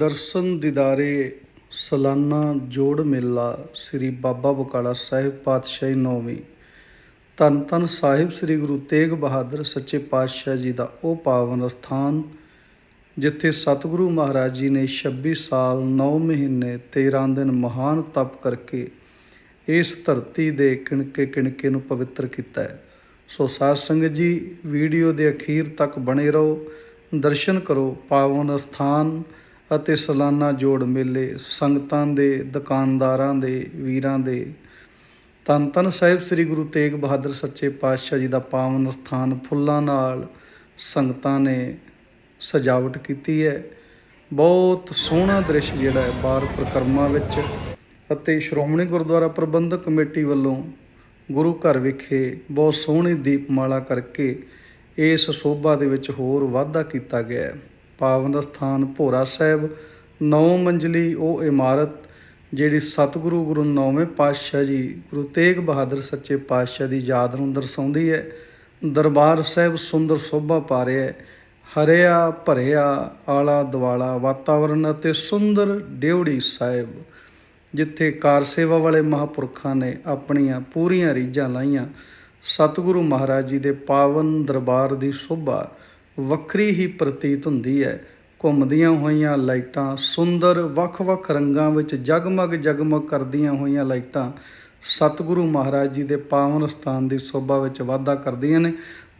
ਦਰਸ਼ਨ ਦਿਦਾਰੇ ਸਲਾਨਾ ਜੋੜ ਮੇਲਾ ਸ੍ਰੀ ਬਾਬਾ ਬਕਾਲਾ ਸਾਹਿਬ ਪਾਤਸ਼ਾਹੀ ਨੌਵੀਂ। ਧੰਨ ਧੰਨ ਸਾਹਿਬ ਸ੍ਰੀ ਗੁਰੂ ਤੇਗ ਬਹਾਦਰ ਸੱਚੇ ਪਾਤਸ਼ਾਹ ਜੀ ਦਾ ਉਹ ਪਾਵਨ ਸਥਾਨ, ਜਿੱਥੇ ਸਤਿਗੁਰੂ ਮਹਾਰਾਜ ਜੀ ਨੇ 26 ਸਾਲ 9 ਮਹੀਨੇ 13 ਦਿਨ ਮਹਾਨ ਤਪ ਕਰਕੇ ਇਸ ਧਰਤੀ ਦੇ ਕਿਣਕੇ ਕਿਣਕੇ ਨੂੰ ਪਵਿੱਤਰ ਕੀਤਾ ਹੈ। ਸੋ ਸਾਧ ਸੰਗਤ ਜੀ, ਵੀਡੀਓ ਦੇ ਅਖੀਰ ਤੱਕ ਬਣੇ ਰਹੋ, ਦਰਸ਼ਨ ਕਰੋ, ਪਾਵਨ ਸਥਾਨ ਅਤੇ ਸਾਲਾਨਾ ਜੋੜ ਮੇਲੇ ਸੰਗਤਾਂ ਦੇ, ਦੁਕਾਨਦਾਰਾਂ ਦੇ, ਵੀਰਾਂ ਦੇ। ਧੰਨ ਧੰਨ ਸਾਹਿਬ ਸ੍ਰੀ ਗੁਰੂ ਤੇਗ ਬਹਾਦਰ ਸੱਚੇ ਪਾਤਸ਼ਾਹ ਜੀ ਦਾ ਪਾਵਨ ਸਥਾਨ ਫੁੱਲਾਂ ਨਾਲ ਸੰਗਤਾਂ ਨੇ ਸਜਾਵਟ ਕੀਤੀ ਹੈ। ਬਹੁਤ ਸੋਹਣਾ ਦ੍ਰਿਸ਼ ਜਿਹੜਾ ਹੈ ਬਾਰ ਪ੍ਰਕਰਮਾ ਵਿੱਚ ਅਤੇ ਸ਼੍ਰੋਮਣੀ ਗੁਰਦੁਆਰਾ ਪ੍ਰਬੰਧਕ ਕਮੇਟੀ ਵੱਲੋਂ ਗੁਰੂ ਘਰ ਵਿਖੇ ਬਹੁਤ ਸੋਹਣੀ ਦੀਪਮਾਲਾ ਕਰਕੇ ਇਸ ਸੋਭਾ ਦੇ ਵਿੱਚ ਹੋਰ ਵਾਧਾ ਕੀਤਾ ਗਿਆ ਹੈ। ਪਾਵਨ ਸਥਾਨ ਭੋਰਾ ਸਾਹਿਬ, ਨੌ ਮੰਜ਼ਲੀ ਉਹ ਇਮਾਰਤ ਜਿਹੜੀ ਸਤਿਗੁਰੂ ਗੁਰੂ ਨੌਵੇਂ ਪਾਤਸ਼ਾਹ ਜੀ, ਗੁਰੂ ਤੇਗ ਬਹਾਦਰ ਸੱਚੇ ਪਾਤਸ਼ਾਹ ਦੀ ਯਾਦ ਨੂੰ ਦਰਸਾਉਂਦੀ ਹੈ। ਦਰਬਾਰ ਸਾਹਿਬ ਸੁੰਦਰ ਸੋਭਾ ਪਾ ਰਿਹਾ ਹੈ। ਹਰਿਆ, ਭਰਿਆ, ਆਲਾ ਦੁਆਲਾ ਵਾਤਾਵਰਣ ਅਤੇ ਸੁੰਦਰ ਡਿਉੜੀ ਸਾਹਿਬ, ਜਿੱਥੇ ਕਾਰ ਸੇਵਾ ਵਾਲੇ ਮਹਾਪੁਰਖਾਂ ਨੇ ਆਪਣੀਆਂ ਪੂਰੀਆਂ ਰੀਝਾਂ ਲਾਈਆਂ। ਸਤਿਗੁਰੂ ਮਹਾਰਾਜ ਜੀ ਦੇ ਪਾਵਨ ਦਰਬਾਰ ਦੀ ਸ਼ੋਭਾ ਵੱਖਰੀ ਹੀ ਪ੍ਰਤੀਤ ਹੁੰਦੀ ਹੈ। ਘੁੰਮਦੀਆਂ ਹੋਈਆਂ ਲਾਈਟਾਂ, ਸੁੰਦਰ ਵੱਖ-ਵੱਖ ਰੰਗਾਂ ਵਿੱਚ ਜਗਮਗ ਜਗਮਗ ਕਰਦੀਆਂ ਹੋਈਆਂ ਲਾਈਟਾਂ ਸਤਿਗੁਰੂ ਮਹਾਰਾਜ ਜੀ ਦੇ ਪਾਵਨ ਸਥਾਨ ਦੀ ਸ਼ੋਭਾ ਵਿੱਚ ਵਾਧਾ ਕਰਦੀਆਂ ਨੇ।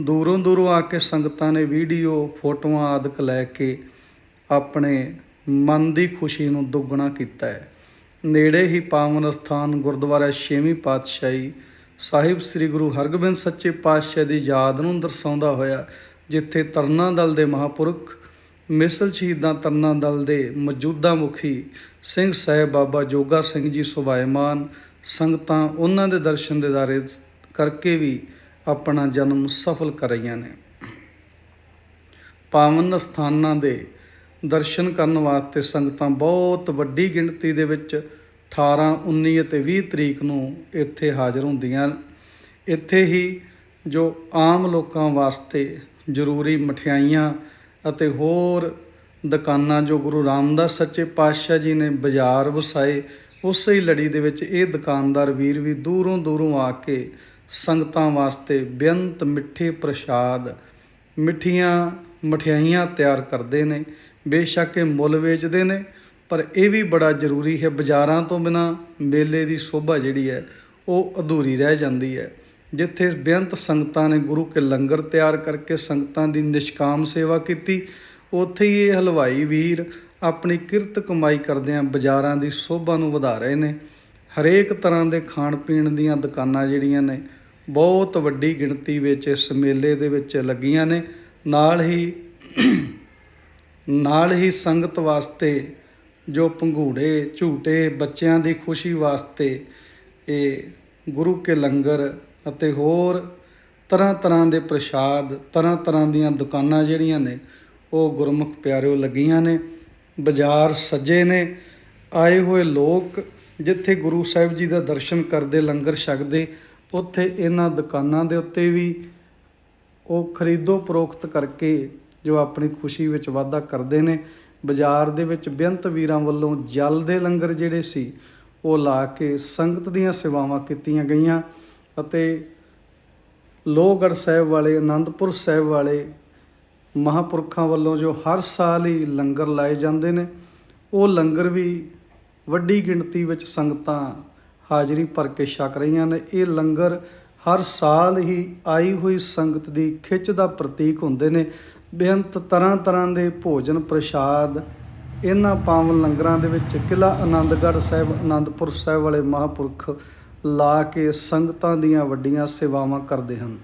ਦੂਰੋਂ ਦੂਰੋਂ ਆ ਕੇ ਸੰਗਤਾਂ ਨੇ ਵੀਡੀਓ, ਫੋਟੋਆਂ ਆਦਿਕ ਲੈ ਕੇ ਆਪਣੇ ਮਨ ਦੀ ਖੁਸ਼ੀ ਨੂੰ ਦੁੱਗਣਾ ਕੀਤਾ ਹੈ। ਨੇੜੇ ਹੀ ਪਾਵਨ ਸਥਾਨ ਗੁਰਦੁਆਰਾ ਛੇਵੀਂ ਪਾਤਸ਼ਾਹੀ ਸਾਹਿਬ ਸ੍ਰੀ ਗੁਰੂ ਹਰਗੋਬਿੰਦ ਸੱਚੇ ਪਾਤਸ਼ਾਹ ਦੀ ਯਾਦ ਨੂੰ ਦਰਸਾਉਂਦਾ ਹੋਇਆ ਜਿੱਥੇ ਤਰਨਾ ਦਲ ਦੇ ਮਹਾਪੁਰਖ, ਮਿਸਲ ਸ਼ਹੀਦਾਂ ਤਰਨਾ ਦਲ ਦੇ ਮੌਜੂਦਾ ਮੁਖੀ ਸਿੰਘ ਸਾਹਿਬ ਬਾਬਾ ਜੋਗਾ ਸਿੰਘ ਜੀ ਸੁਭਾਇਮਾਨ ਸੰਗਤਾਂ ਉਹਨਾਂ ਦੇ ਦਰਸ਼ਨ ਦਿਦਾਰੇ ਕਰਕੇ ਵੀ ਆਪਣਾ ਜਨਮ ਸਫਲ ਕਰ ਰਹੀਆਂ ਨੇ। ਪਾਵਨ ਸਥਾਨਾਂ ਦੇ ਦਰਸ਼ਨ ਕਰਨ ਵਾਸਤੇ ਸੰਗਤਾਂ ਬਹੁਤ ਵੱਡੀ ਗਿਣਤੀ ਦੇ ਵਿੱਚ 18 19 ਅਤੇ 20 ਤਰੀਕ ਨੂੰ ਇੱਥੇ ਹਾਜ਼ਰ ਹੁੰਦੀਆਂ ਇੱਥੇ ਹੀ ਜੋ ਆਮ ਲੋਕਾਂ ਵਾਸਤੇ ਜ਼ਰੂਰੀ ਮਠਿਆਈਆਂ ਅਤੇ ਹੋਰ ਦੁਕਾਨਾਂ ਜੋ ਗੁਰੂ ਰਾਮਦਾਸ ਸੱਚੇ ਪਾਤਸ਼ਾਹ ਜੀ ਨੇ ਬਾਜ਼ਾਰ ਵਸਾਏ, ਉਸੇ ਹੀ ਲੜੀ ਦੇ ਵਿੱਚ ਇਹ ਦੁਕਾਨਦਾਰ ਵੀਰ ਵੀ ਦੂਰੋਂ ਦੂਰੋਂ ਆ ਕੇ ਸੰਗਤਾਂ ਵਾਸਤੇ ਬੇਅੰਤ ਮਿੱਠੇ ਪ੍ਰਸ਼ਾਦ, ਮਿੱਠੀਆਂ ਮਠਿਆਈਆਂ ਤਿਆਰ ਕਰਦੇ ਨੇ, ਬੇਸ਼ੱਕ ਇਹ ਮੁੱਲ ਵੇਚਦੇ ਨੇ, ਪਰ ਇਹ ਵੀ ਬੜਾ ਜ਼ਰੂਰੀ ਹੈ, ਬਾਜ਼ਾਰਾਂ ਤੋਂ ਬਿਨਾ ਮੇਲੇ ਦੀ ਸ਼ੋਭਾ ਜਿਹੜੀ ਹੈ, ਉਹ ਅਧੂਰੀ ਰਹਿ ਜਾਂਦੀ ਹੈ। ਜਿੱਥੇ ਬੇਅੰਤ ਸੰਗਤਾਂ ਨੇ ਗੁਰੂ ਕੇ ਲੰਗਰ ਤਿਆਰ ਕਰਕੇ ਸੰਗਤਾਂ ਦੀ ਨਿਸ਼ਕਾਮ ਸੇਵਾ ਕੀਤੀ, ਉੱਥੇ ਹੀ ਇਹ ਹਲਵਾਈ ਵੀਰ ਆਪਣੀ ਕਿਰਤ ਕਮਾਈ ਕਰਦਿਆਂ ਬਾਜ਼ਾਰਾਂ ਦੀ ਸ਼ੋਭਾ ਨੂੰ ਵਧਾ ਰਹੇ ਨੇ। ਹਰੇਕ ਤਰ੍ਹਾਂ ਦੇ ਖਾਣ ਪੀਣ ਦੀਆਂ ਦੁਕਾਨਾਂ ਜਿਹੜੀਆਂ ਨੇ, ਬਹੁਤ ਵੱਡੀ ਗਿਣਤੀ ਵਿੱਚ ਇਸ ਮੇਲੇ ਦੇ ਵਿੱਚ ਲੱਗੀਆਂ ਨੇ। ਨਾਲ ਹੀ ਨਾਲ ਹੀ ਸੰਗਤ ਵਾਸਤੇ ਜੋ ਪੰਘੂੜੇ, ਝੂਟੇ, ਬੱਚਿਆਂ ਦੀ ਖੁਸ਼ੀ ਵਾਸਤੇ ਇਹ ਗੁਰੂ ਕੇ ਲੰਗਰ ਅਤੇ ਹੋਰ ਤਰ੍ਹਾਂ ਤਰ੍ਹਾਂ ਦੇ ਪ੍ਰਸ਼ਾਦ, ਤਰ੍ਹਾਂ ਤਰ੍ਹਾਂ ਦੀਆਂ ਦੁਕਾਨਾਂ ਜਿਹੜੀਆਂ ਨੇ, ਉਹ ਗੁਰਮੁਖ ਪਿਆਰਿਓ ਲੱਗੀਆਂ ਨੇ, ਬਾਜ਼ਾਰ ਸਜੇ ਨੇ, ਆਏ ਹੋਏ ਲੋਕ ਜਿੱਥੇ ਗੁਰੂ ਸਾਹਿਬ ਜੀ ਦਾ ਦਰਸ਼ਨ ਕਰਦੇ, ਲੰਗਰ ਛਕਦੇ, ਉੱਥੇ ਇਹਨਾਂ ਦੁਕਾਨਾਂ ਦੇ ਉੱਤੇ ਵੀ ਉਹ ਖਰੀਦੋ ਪ੍ਰੋਖਤ ਕਰਕੇ ਜੋ ਆਪਣੀ ਖੁਸ਼ੀ ਵਿੱਚ ਵਾਧਾ ਕਰਦੇ ਨੇ, ਬਾਜ਼ਾਰ ਦੇ ਵਿੱਚ ਬੇਅੰਤ ਵੀਰਾਂ ਵੱਲੋਂ ਜਲ ਦੇ ਲੰਗਰ ਜਿਹੜੇ ਸੀ, ਉਹ ਲਾ ਕੇ ਸੰਗਤ ਦੀਆਂ ਸੇਵਾਵਾਂ ਕੀਤੀਆਂ ਗਈਆਂ। ਅਤੇ ਲੋਹਗੜ੍ਹ ਸਾਹਿਬ ਵਾਲੇ ਆਨੰਦਪੁਰ ਸਾਹਿਬ ਵਾਲੇ ਮਹਾਪੁਰਖਾਂ ਵੱਲੋਂ ਜੋ ਹਰ ਸਾਲ ਹੀ ਲੰਗਰ ਲਾਏ ਜਾਂਦੇ ਨੇ, ਉਹ ਲੰਗਰ ਵੀ ਵੱਡੀ ਗਿਣਤੀ ਵਿੱਚ ਸੰਗਤਾਂ ਹਾਜ਼ਰੀ ਭਰ ਕੇ ਛਕ ਰਹੀਆਂ ਨੇ। ਇਹ ਲੰਗਰ ਹਰ ਸਾਲ ਹੀ ਆਈ ਹੋਈ ਸੰਗਤ ਦੀ ਖਿੱਚ ਦਾ ਪ੍ਰਤੀਕ ਹੁੰਦੇ ਨੇ। ਬੇਅੰਤ ਤਰ੍ਹਾਂ ਤਰ੍ਹਾਂ ਦੇ ਭੋਜਨ ਪ੍ਰਸ਼ਾਦ ਇਹਨਾਂ ਪਾਵਨ ਲੰਗਰਾਂ ਦੇ ਵਿੱਚ ਕਿਲਾ ਆਨੰਦਗੜ੍ਹ ਸਾਹਿਬ ਆਨੰਦਪੁਰ ਸਾਹਿਬ ਵਾਲੇ ਮਹਾਪੁਰਖ ਲਾ ਕੇ ਸੰਗਤਾਂ ਦੀਆਂ ਵੱਡੀਆਂ ਸੇਵਾਵਾਂ ਕਰਦੇ ਹਨ।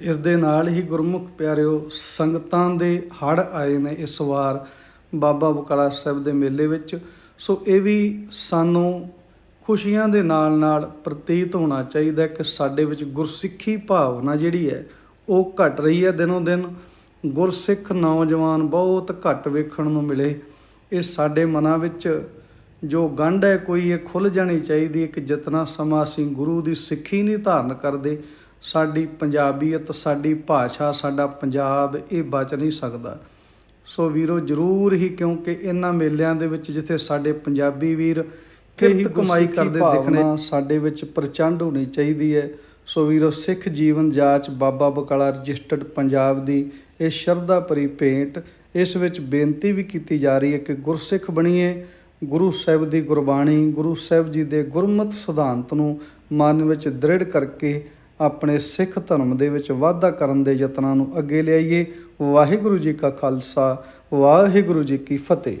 ਇਸ ਦੇ ਨਾਲ ਹੀ ਗੁਰਮੁਖ ਪਿਆਰਿਓ, ਸੰਗਤਾਂ ਦੇ ਹੜ ਆਏ ਨੇ ਇਸ ਵਾਰ ਬਾਬਾ ਬਕਾਲਾ ਸਾਹਿਬ ਦੇ ਮੇਲੇ ਵਿੱਚ। ਸੋ ਇਹ ਵੀ ਸਾਨੂੰ ਖੁਸ਼ੀਆਂ ਦੇ ਨਾਲ ਨਾਲ ਪ੍ਰਤੀਤ ਹੋਣਾ ਚਾਹੀਦਾ ਕਿ ਸਾਡੇ ਵਿੱਚ ਗੁਰਸਿੱਖੀ ਭਾਵਨਾ ਜਿਹੜੀ ਹੈ, ਉਹ ਘਟ ਰਹੀ ਹੈ ਦਿਨੋਂ ਦਿਨ। ਗੁਰਸਿੱਖ ਨੌਜਵਾਨ ਬਹੁਤ ਘੱਟ ਵੇਖਣ ਨੂੰ ਮਿਲੇ। ਇਹ ਸਾਡੇ ਮਨਾਂ ਵਿੱਚ ਜੋ ਗੰਢ ਹੈ ਕੋਈ ਇਹ ਖੁੱਲ ਜਾਣੀ ਚਾਹੀਦੀ ਹੈ ਕਿ ਜਿਤਨਾ ਸਮਾਂ ਅਸੀਂ ਗੁਰੂ ਦੀ ਸਿੱਖੀ ਨਹੀਂ ਧਾਰਨ ਕਰਦੇ ਸਾਡੀ ਪੰਜਾਬੀਅਤ ਸਾਡੀ ਭਾਸ਼ਾ ਸਾਡਾ ਪੰਜਾਬ ਇਹ ਬਚ ਨਹੀਂ ਸਕਦਾ। ਸੋ ਵੀਰੋ ਜ਼ਰੂਰ ਹੀ ਕਿਉਂਕਿ ਇਹਨਾਂ ਮੇਲਿਆਂ ਦੇ ਵਿੱਚ ਜਿੱਥੇ ਸਾਡੇ ਪੰਜਾਬੀ ਵੀਰ ਕਿਰਤ ਕਮਾਈ ਕਰਦੇ ਦਿਖਣੇ ਸਾਡੇ ਵਿੱਚ ਪ੍ਰਚੰਡ ਹੋਣੀ ਚਾਹੀਦੀ ਹੈ। ਸੋ ਵੀਰੋ ਸਿੱਖ ਜੀਵਨ ਜਾਚ ਬਾਬਾ ਬਕਾਲਾ ਰਜਿਸਟਰਡ ਪੰਜਾਬ ਦੀ ਇਹ ਸ਼ਰਧਾ ਭਰੀ ਭੇਂਟ ਇਸ ਵਿੱਚ ਬੇਨਤੀ ਵੀ ਕੀਤੀ ਜਾ ਰਹੀ ਹੈ ਕਿ ਗੁਰਸਿੱਖ ਬਣੀਏ, ਗੁਰੂ ਸਾਹਿਬ ਦੀ ਗੁਰਬਾਣੀ, ਗੁਰੂ ਸਾਹਿਬ ਜੀ ਦੇ ਗੁਰਮਤ ਸਿਧਾਂਤ ਨੂੰ ਮਨ ਵਿੱਚ ਦ੍ਰਿੜ ਕਰਕੇ ਆਪਣੇ ਸਿੱਖ ਧਰਮ ਦੇ ਵਿੱਚ ਵਾਧਾ ਕਰਨ ਦੇ ਯਤਨਾਂ ਨੂੰ ਅੱਗੇ ਲਿਆਈਏ। ਵਾਹਿਗੁਰੂ ਜੀ ਕਾ ਖਾਲਸਾ, ਵਾਹਿਗੁਰੂ ਜੀ ਕੀ ਫਤਿਹ।